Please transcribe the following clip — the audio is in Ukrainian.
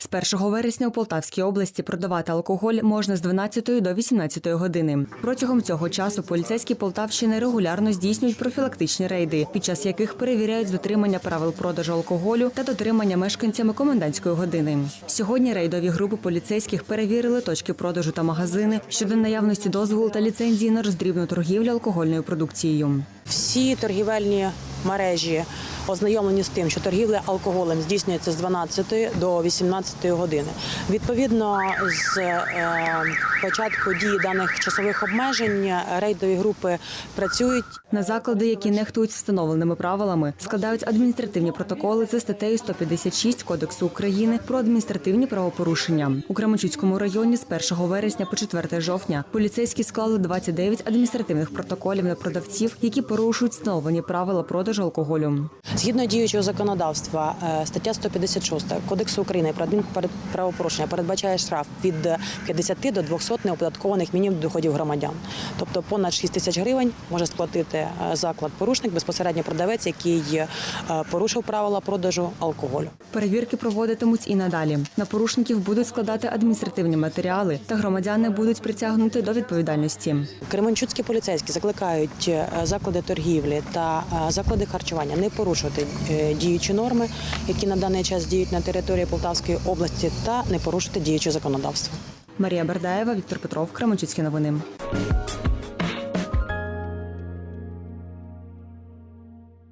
З 1 вересня у Полтавській області продавати алкоголь можна з 12 до 18 години. Протягом цього часу поліцейські Полтавщини регулярно здійснюють профілактичні рейди, під час яких перевіряють дотримання правил продажу алкоголю та дотримання мешканцями комендантської години. Сьогодні рейдові групи поліцейських перевірили точки продажу та магазини щодо наявності дозволу та ліцензії на роздрібну торгівлю алкогольною продукцією. Всі торгівельні мережі ознайомлені з тим, що торгівля алкоголем здійснюється з 12 до 18 години. Відповідно, з е, початку дії даних часових обмежень рейдові групи працюють. На заклади, які нехтують встановленими правилами, складають адміністративні протоколи за статтею 156 Кодексу України про адміністративні правопорушення. У Кременчуцькому районі з 1 вересня по 4 жовтня поліцейські склали 29 адміністративних протоколів на продавців, які порушують встановлені правила продажу алкоголю. Згідно діючого законодавства, е, стаття 156 Кодексу України про адмінправопорушення передбачає штраф від 50 до 200 неоподаткованих мінімум доходів громадян. Тобто понад 6 тисяч гривень може сплатити е, заклад порушник, безпосередньо продавець, який е, порушив правила продажу алкоголю. Перевірки проводитимуть і надалі. На порушників будуть складати адміністративні матеріали, та громадяни будуть притягнуті до відповідальності. Кременчуцькі поліцейські закликають заклади торгівлі та заклади харчування не порушувати е, діючі норми, які на даний час діють на території Полтавської області, та не порушити діюче законодавство. Марія Бердаєва, Віктор Петров, Кременчуцькі новини.